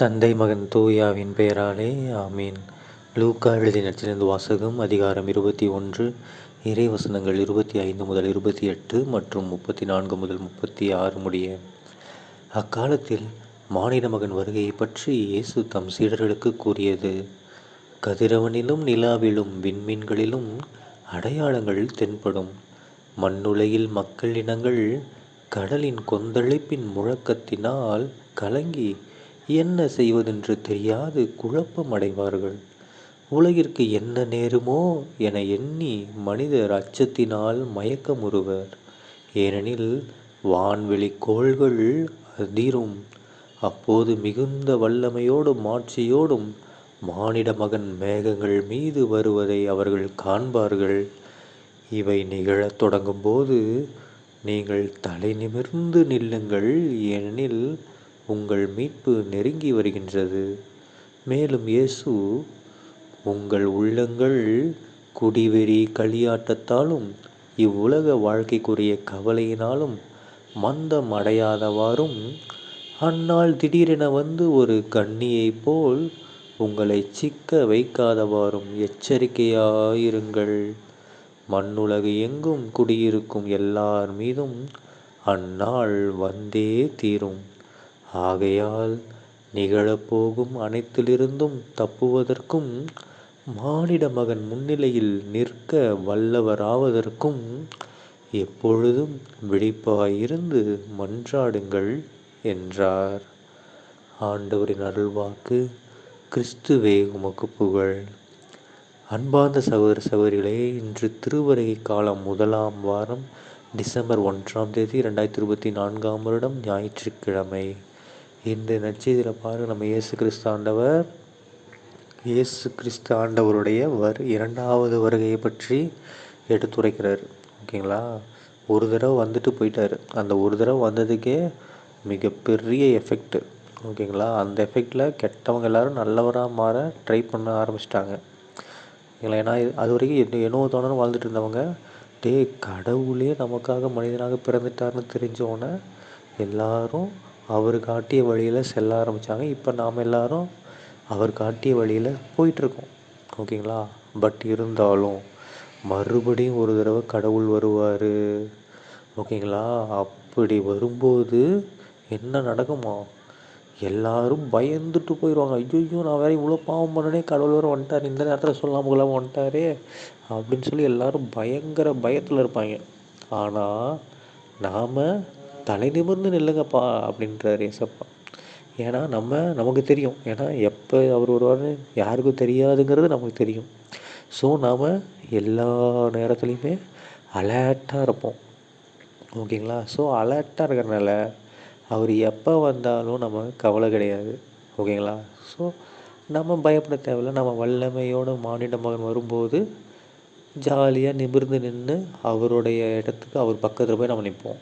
தந்தை மகன் தூயாவின் பெயராலே ஆமீன். லூக்கா எழுதி நச்சிலிருந்து வாசகம் அதிகாரம் இருபத்தி ஒன்று இறை வசனங்கள் இருபத்தி ஐந்து முதல் இருபத்தி எட்டு மற்றும் முப்பத்தி நான்கு முதல் முப்பத்தி ஆறு முடிய. அக்காலத்தில் மாநில மகன் வருகையை பற்றி இயேசு தம் சீடர்களுக்கு கூறியது கதிரவனிலும் நிலாவிலும் விண்மீன்களிலும் அடையாளங்கள் தென்படும். மண்ணுலையில் மக்கள் இனங்கள் கடலின் கொந்தளிப்பின் முழக்கத்தினால் கலங்கி என்ன செய்வதென்று தெரியாது குழப்பம் அடைவார்கள் உலகிற்கு என்ன நேருமோ என எண்ணி மனிதர் அச்சத்தினால் மயக்கமுறுவர். ஏனெனில் வான்வெளி கோள்கள் அதிரும். அப்போது மிகுந்த வல்லமையோடும் ஆட்சியோடும் மானிட மகன் மேகங்கள் மீது வருவதை அவர்கள் காண்பார்கள். இவை நிகழத் தொடங்கும்போது நீங்கள் தலை நிமிர்ந்து நில்லுங்கள். ஏனெனில் உங்கள் மீட்பு நெருங்கி வருகின்றது. மேலும் இயேசு உங்கள் உள்ளங்கள் குடிவெறி களியாட்டத்தாலும் இவ்வுலக வாழ்க்கைக்குரிய கவலையினாலும் மந்தம் அடையாதவாறும் அந்நாள் திடீரென வந்து ஒரு கண்ணியைப் போல் உங்களை சிக்க வைக்காதவாறும் எச்சரிக்கையாயிருங்கள். மண்ணுலகு எங்கும் குடியிருக்கும் எல்லார் மீதும் அந்நாள் வந்தே தீரும். ஆகையால் நிகழப்போகும் அனைத்திலிருந்தும் தப்புவதற்கும் மானிட மகன் முன்னிலையில் நிற்க வல்லவராவதற்கும் எப்பொழுதும் விழிப்பாயிருந்து மன்றாடுங்கள் என்றார். ஆண்டவரின் அருள்வாக்கு கிறிஸ்துவே உமக்கு புகழ். அன்பார்ந்த சகோதர சகோதரிகளே இன்று திருவருகை காலம் முதலாம் வாரம் டிசம்பர் ஒன்றாம் தேதி ரெண்டாயிரத்தி இருபத்தி நான்காம் வருடம் ஞாயிற்றுக்கிழமை. இந்த நச்செய்தியில் பாருங்கள் நம்ம இயேசு கிறிஸ்து ஆண்டவர். இயேசு கிறிஸ்து ஆண்டவருடைய வர் இரண்டாவது வருகையை பற்றி எடுத்துரைக்கிறார். ஓகேங்களா? ஒரு தடவை வந்துட்டு போயிட்டார். அந்த ஒரு தடவை வந்ததுக்கே மிகப்பெரிய எஃபெக்ட் ஓகேங்களா? அந்த எஃபெக்டில் கெட்டவங்க எல்லோரும் நல்லவராக மாற ட்ரை பண்ண ஆரம்பிச்சிட்டாங்க. ஓகேங்களா ஏன்னா அது வரைக்கும் என்னோ தோணும் வாழ்ந்துட்டு இருந்தவங்க டே கடவுளே நமக்காக மனிதனாக பிறந்துட்டார்னு தெரிஞ்சோன்னே எல்லாரும் அவர் காட்டிய வழியில் செல்ல ஆரம்பித்தாங்க இப்போ நாம் எல்லோரும் அவர் காட்டிய வழியில் போயிட்டுருக்கோம். ஓகேங்களா? பட் இருந்தாலும் மறுபடியும் ஒரு தடவை கடவுள் வருவார். ஓகேங்களா? அப்படி வரும்போது என்ன நடக்குமா? எல்லாரும் பயந்துட்டு போயிடுவாங்க ஐயோ நான் வேறு இவ்வளோ பாவம் பண்ணனே கடவுள் வர வந்துட்டார். இந்த நேரத்தில் சொல்லாமல் கொள்ளாமல் வந்துட்டாரே அப்படின்னு சொல்லி எல்லாரும் பயங்கர பயத்தில் இருப்பாங்க. ஆனால் நாம் தலை நிமிர்ந்து நில்லுங்கப்பா அப்படின்றார் ஏசப்பா. ஏன்னா நம்ம நமக்கு தெரியும். ஏன்னா எப்போ அவர் வருவார்னு யாருக்கும் தெரியாதுங்கிறது நமக்கு தெரியும். ஸோ நாம் எல்லா நேரத்துலையுமே அலர்ட்டாக இருப்போம். ஓகேங்களா? ஸோ அலர்ட்டாக இருக்கிறனால அவர் எப்போ வந்தாலும் நம்ம கவலை கிடையாது. ஓகேங்களா? ஸோ நம்ம பயப்பட தேவையில்ல. நம்ம வல்லமையோட மானிட மகன் வரும்போது ஜாலியாக நிமிர்ந்து நின்று அவருடைய இடத்துக்கு அவர் பக்கத்தில் போய் நம்ம நிற்போம்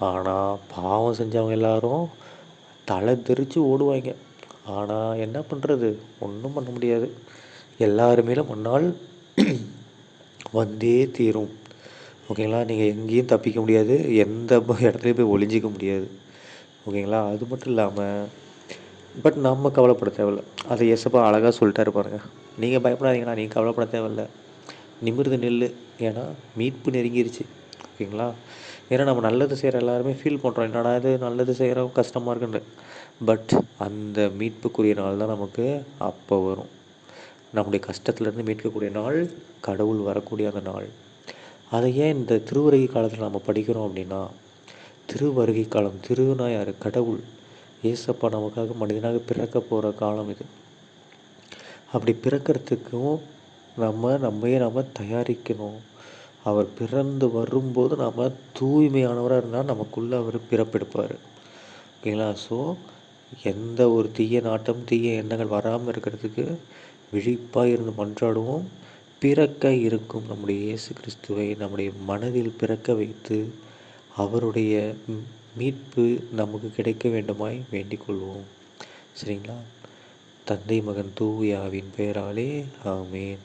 ஆனால் பாவம் செஞ்சவங்க எல்லாரும் தலை தெரித்து ஓடுவாங்க. ஆனால் என்ன பண்ணுறது ஒன்றும் பண்ண முடியாது. எல்லாருமே முன்னால் வந்தே தீரும். ஓகேங்களா? நீங்கள் எங்கேயும் தப்பிக்க முடியாது. எந்த இடத்துலையும் போய் ஒளிஞ்சிக்க முடியாது. ஓகேங்களா? அது மட்டும் இல்லாமல் பட் நம்ம கவலைப்பட தேவையில்ல. அதை எசப்பா அழகாக சொல்லிட்டாரு பாருங்கள் நீங்கள் பயப்படாதீங்கண்ணா. நீங்கள் கவலைப்பட தேவையில்ல. நிமிர்ந்து நெல் ஏன்னா மீட்பு நெருங்கிருச்சு. ஓகேங்களா? ஏன்னா நம்ம நல்லது செய்கிற எல்லாருமே ஃபீல் பண்ணுறோம் என்னடா இது நல்லது செய்கிறோம் கஷ்டமாக இருக்குன்னு பட் அந்த மீட்புக்குரிய நாள் தான் நமக்கு அப்போ வரும். நம்முடைய கஷ்டத்துலேருந்து மீட்கக்கூடிய நாள் கடவுள் வரக்கூடிய அந்த நாள். அதை ஏன் இந்த திருவருகை காலத்தில் நம்ம படிக்கிறோம் அப்படின்னா திருவருகை காலம் திருனா யார் கடவுள் ஏசப்பா நமக்காக மனிதனாக பிறக்க போகிற காலம் இது. அப்படி பிறக்கிறதுக்கும் நம்ம நம்மையே நம்ம தயாரிக்கணும். அவர் பிறந்து வரும்போது நாம் தூய்மையானவராக இருந்தால் நமக்குள்ளே அவர் பிறப்பெடுப்பார். ஓகேங்களா? ஸோ எந்த ஒரு தீய நாட்டம் தீய எண்ணங்கள் வராமல் இருக்கிறதுக்கு விழிப்பாக இருந்து மன்றாடுவோம். பிறக்க இருக்கும் நம்முடைய இயேசு கிறிஸ்துவை நம்முடைய மனதில் பிறக்க வைத்து அவருடைய மீட்பு நமக்கு கிடைக்க வேண்டுமாய் வேண்டிக் கொள்வோம். சரிங்களா? தந்தை மகன் தூயாவின் பெயராலே ஆமேன்.